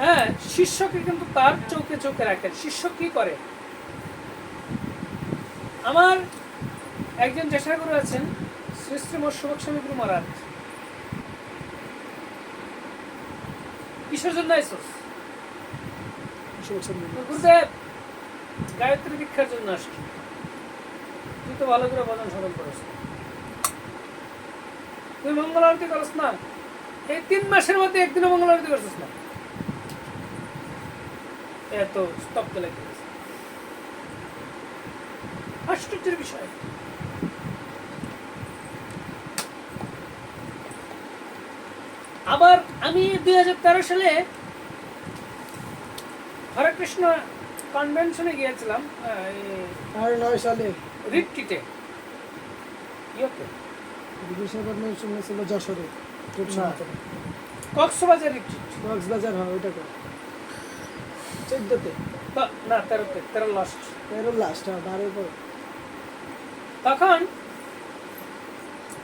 হ্যাঁ শিষ্যকে কিন্তু তার চোখে চোখে রাখেন। শিষ্য কি করে? আমার একজন জ্যেষ্ঠাগুরু আছেন শ্রী শ্রী মোর সুভক স্বামী গুরু মহারাজ। কিসের জন্য আইসোস। গুরুদেব গায়ত্রী দীক্ষার জন্য আসছি। তুই তো ভালো করে বদন স্মরণ করিস তুই মঙ্গল আরতি করস না। এই তিন মাসের মধ্যে একদিনও মঙ্গল আরতি করছিস না। এত স্তব্ধ লেগে গেছে। আশ্চর্যের বিষয়। আবার আমি দুই সালে হরে কৃষ্ণ কনভেনশনে গিয়েছিলাম নয় সালে। ইয়োতে বিশ্বকর্মা কনভেনশন ছিল যশোরে। খুব না। সমাচার কক্সবাজার রিট্রিট। কক্সবাজার হয় ওইটা চোদ্দতে? না তেরোতে তেরো লাস্ট তেরো লাস্ট হয় পর তখন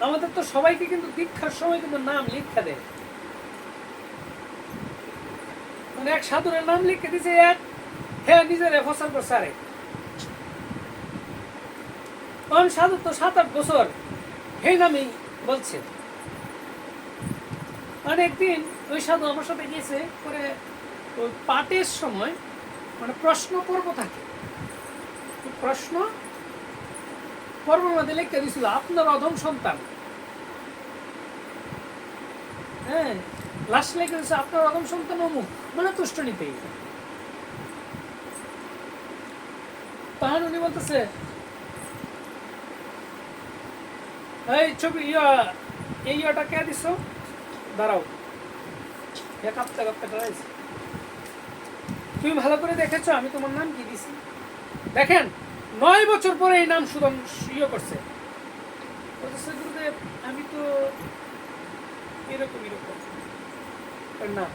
আমাদের তো সবাইকে কিন্তু দীক্ষার সময় কিন্তু নাম লিখে দেয়। মানে এক সাধুরের নাম লিখে দিছে এক হ্যাঁ নিজের ফসল আরেক তখন সাধু তো সাত আট বছর সেই নামেই বলছে। একদিন ওই সাধু আমার সাথে গিয়েছে করে ওই পাঠের সময় মানে প্রশ্ন পর্ব থাকে। প্রশ্ন পর্বের মধ্যে লিখতে দিছিল, আপনার অধম সন্তান। হ্যাঁ লাস্ট লিখে দিচ্ছে আপনার অধম সন্তান অমুক। মানে তুষ্ট নিতেই তখন উনি বলতেছে, এই ছবি, ইয়া, এই ইয়াটা কে দিছ? দাঁড়াও। এ কাঁপতে কাঁপতে দাঁড়াইছে? তুমি ভালো করে দেখেছ, আমি তোমার নাম কি দিছি? দেখেন, নয় বছর পরে এই নাম সুদম ইয়ে করছে। গুরুদেব, আমি তো এরকম এরকম। নাম।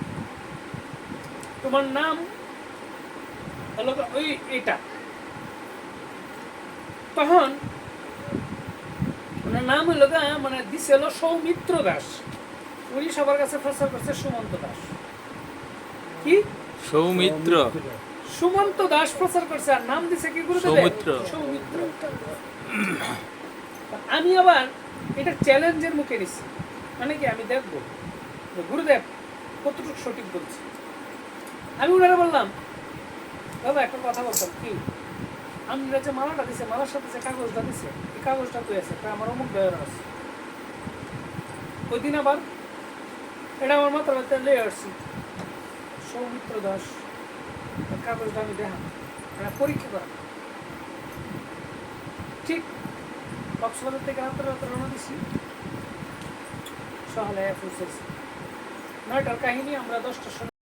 তোমার নাম হলো ওই এটা। তখন ওনার নাম হলো মানে দিছে হলো সৌমিত্র দাস। উনি সবার কাছে প্রচার করছে সুমন্ত দাস। কি? সৌমিত্র। সুমন্ত দাস প্রচার করছে আর নাম দিছে কি গুরুদেব? সৌমিত্র। সৌমিত্র। আমি আবার এটা চ্যালেঞ্জের মুখে নিছি। মানে কি আমি দেখব গুরুদেব কতটুকু সঠিক বলছে। আমি ওনারা বললাম দাদা একটা কথা বলতাম কি? আমরা যে মালাটা দিছে মালার সাথে যে কাগজটা দিছে এই কাগজটা তুই আছে আমার অমুক ব্যবহার আছে। ওই দিন আবার এটা আমার মধ্যে লেয়ে আসছি। সৌমিত্র দাস কাগজটা আমি দেখাম পরীক্ষা করা ঠিক কক্সবাজার থেকে রাত্রে রওনা দিছি। সকালে ফুসেছি নয়টার কাহিনী আমরা দশটার সময়